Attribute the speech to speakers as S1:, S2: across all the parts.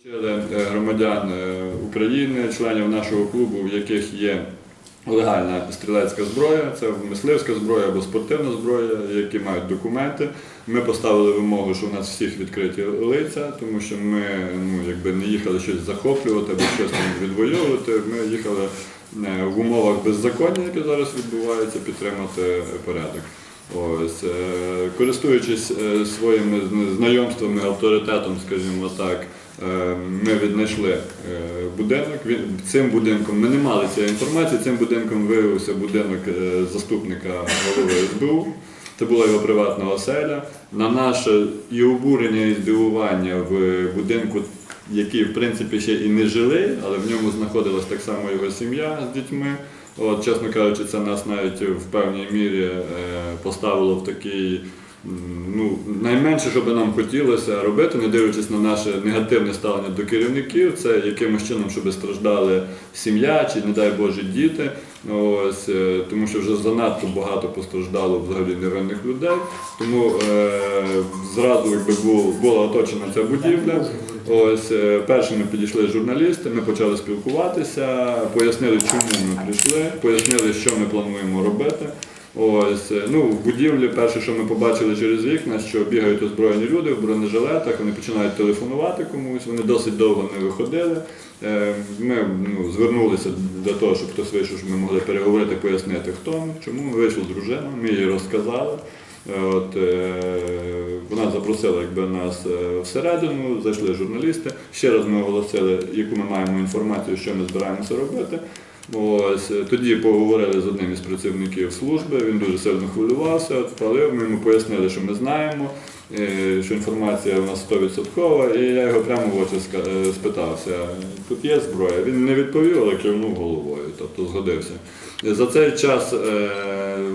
S1: Вчили е, громадян е, України, членів нашого клубу, в яких є легальна стрілецька зброя, це мисливська зброя або спортивна зброя, які мають документи. Ми поставили вимогу, що в нас всіх відкриті лиця, тому що ми ну, якби не їхали щось захоплювати або щось там відвоювати. Ми їхали е, в умовах беззаконня, які зараз відбуваються, підтримати порядок. Ось, користуючись своїми знайомствами, авторитетом, скажімо так, ми віднайшли е, будинок. Цим будинком ми не мали цієї інформації. Цим будинком виявився будинок е, заступника голови СБУ. Це була його приватна оселя. На наше і обурення, і здивування в будинку, який в принципі ще і не жилий, але в ньому знаходилась так само його сім'я з дітьми. От, чесно кажучи, це нас навіть в певній мірі е, поставило в такий. Ну, найменше, що би нам хотілося робити, не дивлячись на наше негативне ставлення до керівників, це якимось чином, щоб страждали сім'я чи, не дай Боже, діти. Ось, е, тому що вже занадто багато постраждало взагалі невинних людей. Тому е, зразу якби бу- була оточена ця будівля. Ось е, першими підійшли журналісти, ми почали спілкуватися, пояснили, чому ми прийшли, пояснили, що ми плануємо робити. Ось, е, ну, в будівлі перше, що ми побачили через вікна, що бігають озброєні люди в бронежилетах, вони починають телефонувати комусь, вони досить довго не виходили. Е, Ми ну, звернулися для того, щоб хтось вийшов, щоб ми могли переговорити, пояснити, хто ми, чому ми вийшли з дружиною, ми їй розказали. От, е, вона запросила якби, нас всередину, зайшли журналісти. Ще раз ми оголосили, яку ми маємо інформацію, що ми збираємося робити. Ось, е, тоді поговорили з одним із працівників служби, він дуже сильно хвилювався, палив, ми йому пояснили, що ми знаємо, е, що інформація у нас 100%, і я його прямо в очі е, спитався, тут є зброя. Він не відповів, але кивнув головою, тобто згодився. За цей час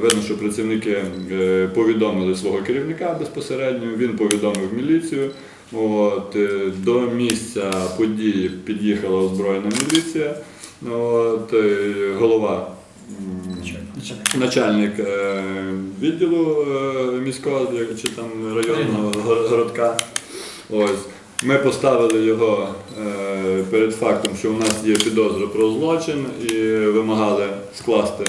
S1: видно, що працівники повідомили свого керівника безпосередньо, він повідомив міліцію. От, до місця події під'їхала озброєна міліція. От, е, голова Начальник, начальник е, відділу е, міського чи там районного городка. Ось. Ми поставили його е, перед фактом, що у нас є підозра про злочин і вимагали скласти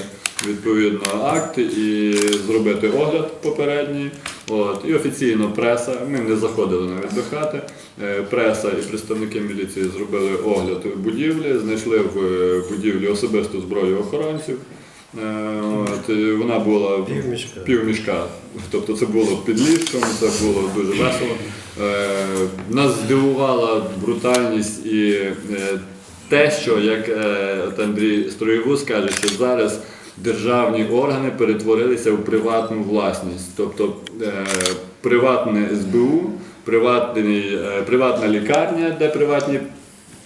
S1: відповідно акт і зробити огляд попередній. От. І офіційно преса, ми не заходили навіть до хати. Е, Преса і представники міліції зробили огляд будівлі, знайшли в е, будівлі особисту зброю охоронців. Е, От, вона була
S2: Півмішка.
S1: півмішка. Тобто це було під ліжком, це було дуже весело. Нас здивувала брутальність і те, що, як Андрій Строєвуз каже, що зараз державні органи перетворилися в приватну власність. Тобто е, приватне СБУ, приватний, е, приватна лікарня, де приватні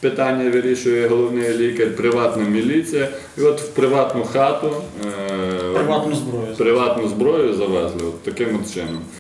S1: питання вирішує головний лікар, приватна міліція. І от в приватну хату е,
S2: Приватну зброю.
S1: приватну зброю завезли от таким от чином.